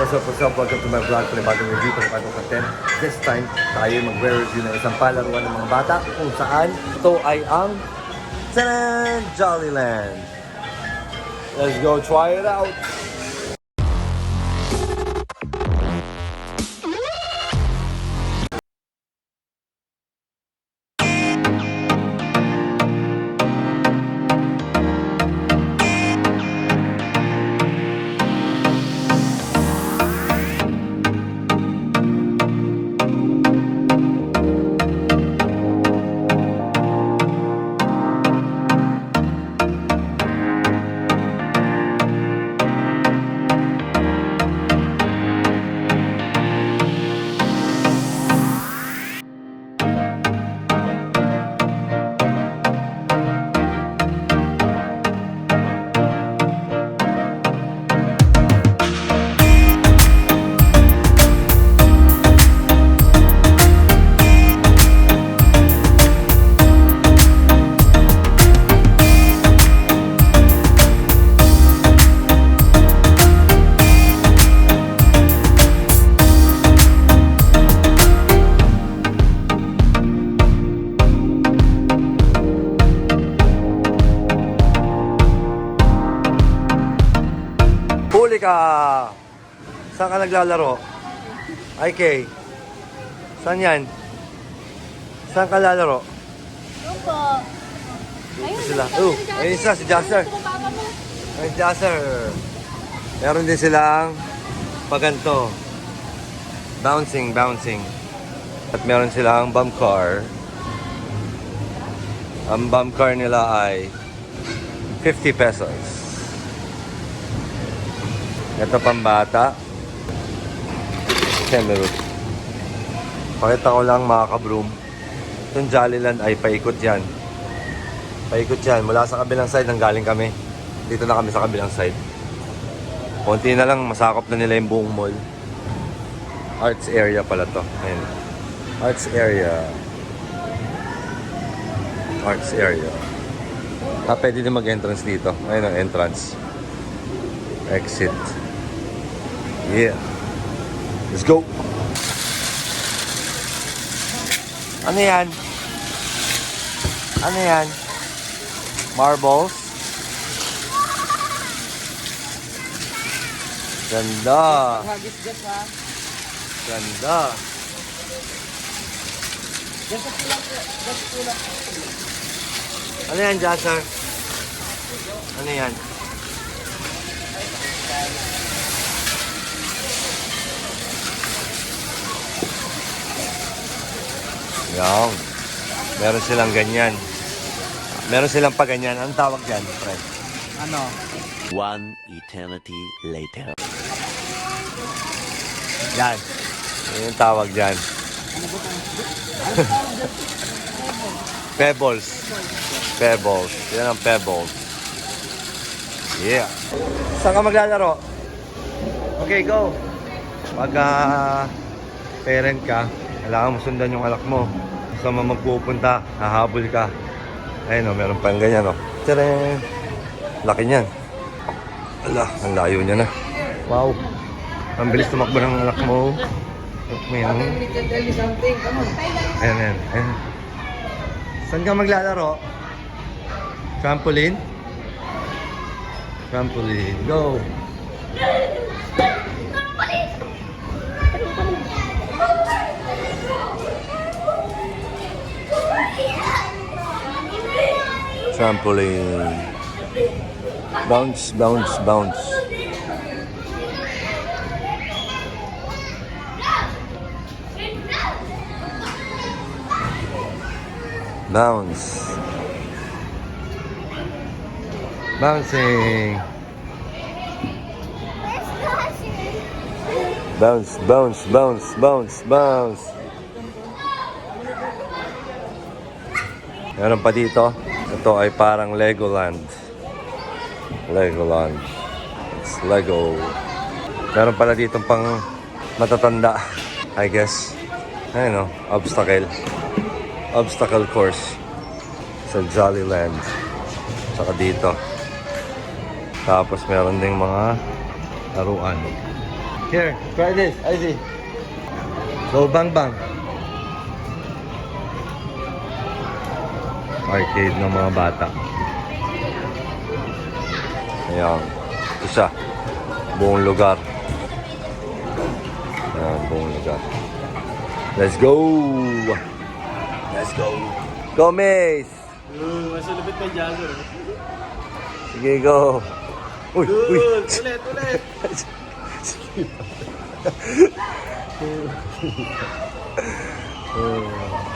What's up, what's up? Welcome to my vlog. Panibagong review, panibagong content. This time, tayo mag-review ng isang palaruan ng mga bata kung saan ito ay ang Tanan Jollyland. Let's go try it out. Ka! Saan ka naglalaro? Kay. Saan yan? Saan ka lalaro? Opo. Ayun, Sila. Oh, ayun isa, si Jasser. Gusto ko papa mo. Ay, Jasser. Meron din silang paganto. Bouncing, bouncing. At meron silang bump car. Ang bump car nila ay 50 pesos. Ito pambata. Cameroon. Pakita ko lang mga kabroom. Itong Jollyland ay paikot yan. Paikot yan. Mula sa kabilang side nang galing kami. Dito na kami sa kabilang side. Konti na lang masakop na nila yung buong mall. Arts area pala to. Ayun. Arts area. Arts area. Ah, pwede din mag-entrance dito. Ayun ang entrance. Exit. Yeah. Let's go. Ano yan? Ano yan? Marbles? Ganda. Ganda. Ano yan, Jasser? Ano yan? Yan. Meron silang ganyan. Meron silang pa ganyan. Anong tawag dyan, friend? Ano? One eternity later. Yan. Yan yung tawag dyan. Pebbles. Pebbles. Yan ang pebbles. Yeah. Saan ka maglalaro? Okay, go. Pag ah, parent ka, kailangan mo sundan yung anak mo. Saan mo magpupunta, hahabol ka. Ayun o, meron pa yung ganyan o. Tadaan! Laki niyan. Ala, ang layo niya na. Wow. Ang bilis tumakbo ng anak mo. Something. Come on. Ayan, ayan, ayan. Saan ka maglalaro? Trampoline? Trampoline. Go! Trampoline. Bounce, bounce, bounce. Bounce. Bouncing. Bounce, bounce, bounce, bounce, bounce. Meron pa dito. Ito ay parang Legoland. Legoland. It's Lego. Meron pala dito pang matatanda. I guess. Ayun o, obstacle. Obstacle course. Sa Jollyland. Saka dito. Tapos meron ding mga laruan. Here, try this. I see. Go bang bang. Arcade ng mga bata. Ayan. Ito siya. Buong lugar. Ayan, buong lugar. Let's go! Let's go! Go, Mace! Mas lupit kay Jagger. Sige, go! Uy, uy! Ulit, ulit.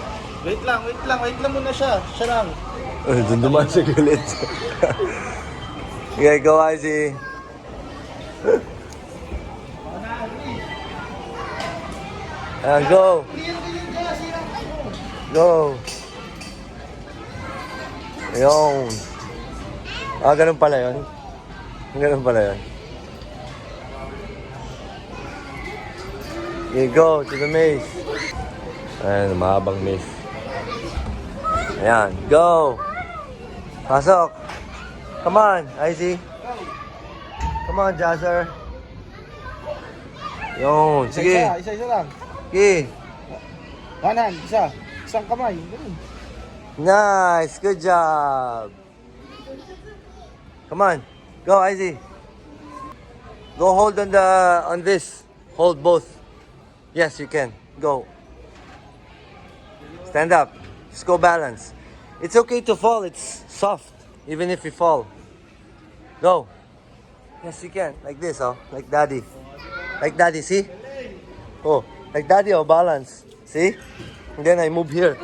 Wait lang, wait lang, wait lang muna siya. Siya lang. Ay, dun dumaan sa gilid. Sige, go, Izzy. Ayan, go. Go. Ayun. Ah, ganun pala yun. Ganun pala yun. Okay, go to the maze. Ayan, mahabang maze. Ayan, go. Pasok. Come on, Izzy. Come on, Jazzer. Yun, sige. Isa, isa, lang. Sige. One hand, isa. Isang kamay. Ganun. Nice, good job. Come on, go, Izzy. Go hold on the on this. Hold both. Yes, you can. Go. Stand up. Just go balance. It's okay to fall. It's soft, even if you fall. Go. Yes, you can. Like this, oh, like daddy. Like daddy. See? Oh, like daddy. Oh, balance. See? And then I move here.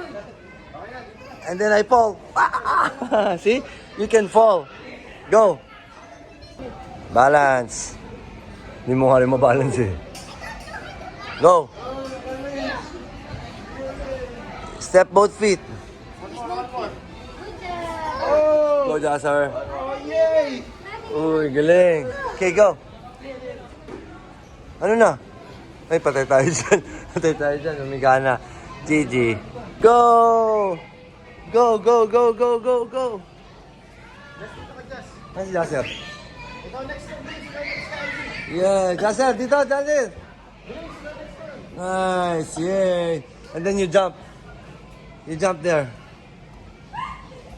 And then I fall. See? You can fall. Go. Balance. Mo eh. Go. Step both feet. Go, Jasser. Oh, yay! Uy, galing. Okay, go. Ano na? Ay, patay tayo dyan. Patay tayo dyan. Umiga na. GG. Go! Go, go, go, go, go, go! Nasi Jasser? Yeah, Jasser, dito, Jasser! Nice, yay! And then you jump. You jump there.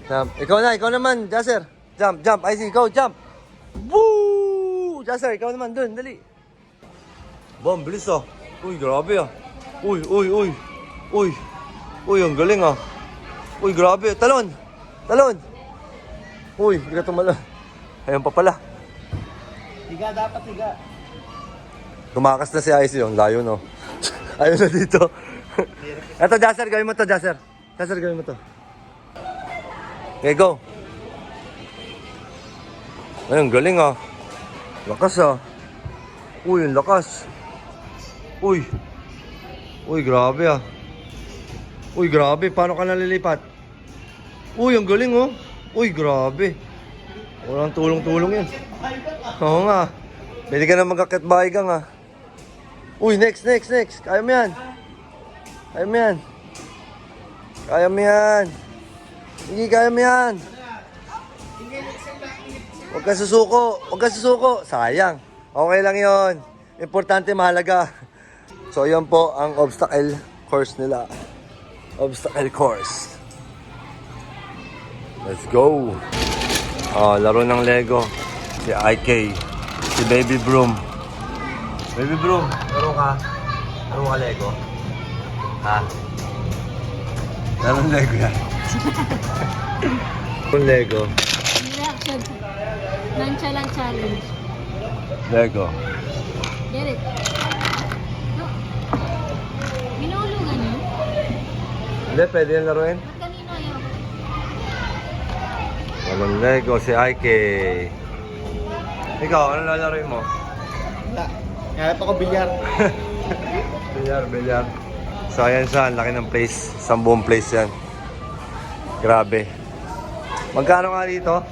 Jump. Ikaw na, ikaw naman, Jasser. Jump, jump. I see, go, jump. Woo! Jasser, ikaw naman, dun, dali. Bom, bilis ah. Uy, grabe ah. Uy, uy, uy. Uy. Uy, ang galing ah. Uy, grabe. Talon. Talon. Uy, hindi ka tumalon. Ayun pa pala. Higa, dapat higa. Tumakas na si Icy yung layo no. Ayun na dito. Eto, Jasser, gawin mo to, Jasser. Jasser, gawin mo to. Okay, go. Ayun, galing ah. Lakas ah. Uy, ang lakas. Uy. Uy, grabe ah. Uy, grabe. Paano ka nalilipat? Uy, ang galing oh. Uy, grabe. Walang tulong-tulong yan. Oo nga. Pwede ka na magkakit bahay ka nga. Uy, next, next, next. Kaya mo yan. Kaya mo yan. Kaya mo yan. Hindi, kaya mo yan. Huwag ka susuko. Huwag ka susuko. Sayang. Okay lang yon. Importante, mahalaga. So, yan po ang obstacle course nila. Obstacle course. Let's go. Oh, laro ng Lego. Si IK. Si Baby Broom. Baby Broom, laro ka. Laro ka Lego. Ha? Laro ng Lego yan. Laro Lego. Reaction. Nonchalant challenge. Lego. Get it? No. Minulungan yun? Hindi, pwede yan laruin. Ba't kanino ayaw? Walang Lego si IK. Ikaw, ano lalaroin mo? Wala. Kaya ako bilyar. Bilyar, bilyar. So ayan siya, ang laki ng place. Isang buong place yan. Grabe. Magkano nga dito?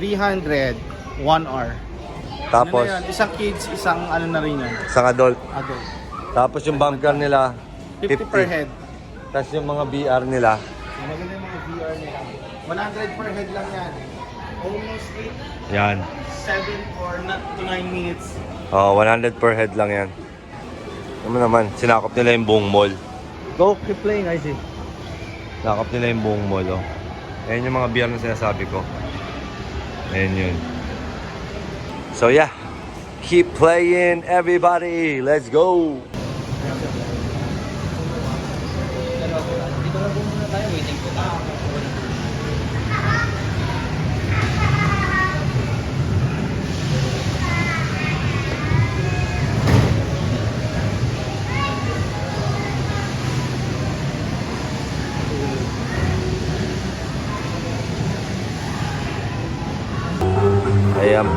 300, 1 hour. Tapos, Ano na yun? Isang kids, isang ano na rin yan. isang adult. Adult. Tapos yung bunker nila, 50 per head. Tapos yung mga BR nila, Maganda yung mga VR nila. 100 per head lang yan. Almost 8, yan. 7 or not to 9 minutes. Oh, 100 per head lang yan. Ano naman, sinakop nila yung buong mall. Go, keep playing, I see. Sinakop nila yung buong mall, oh. Ayan yung mga beer na sinasabi ko. Ayan yun. So yeah, keep playing everybody. Let's go.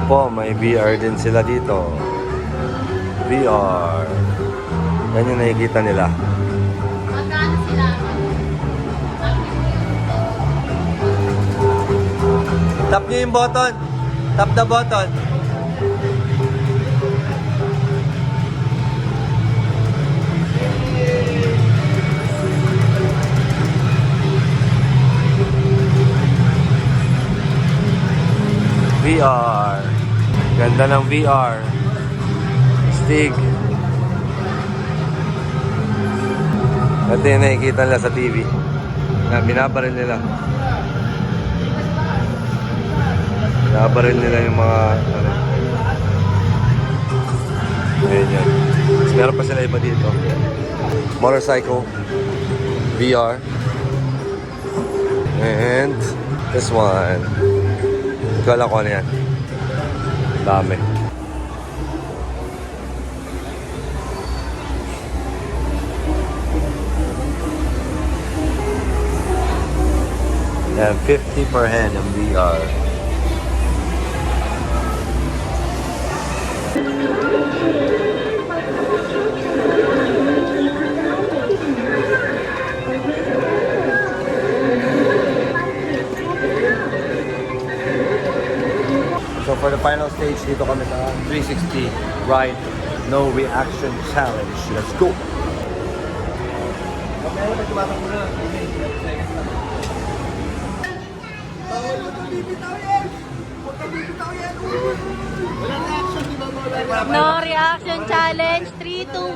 Po, may VR din sila dito. VR. Yan yung nakikita nila. Magkano sila? Tap nyo yung button. Tap the button. VR. Ganda ng VR. Stig. Ito yung nakikita nila sa TV. Na binabaril nila. Binabaril nila yung mga ano. Ayun yan. Tapos meron pa sila iba dito. Motorcycle. VR. And this one. Hindi ko ano yan. Dami. Yan, 50 per head ng VR. So for the final stage, dito kami sa 360 Ride No Reaction Challenge. Let's go! No reaction challenge. 3, 2,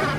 1.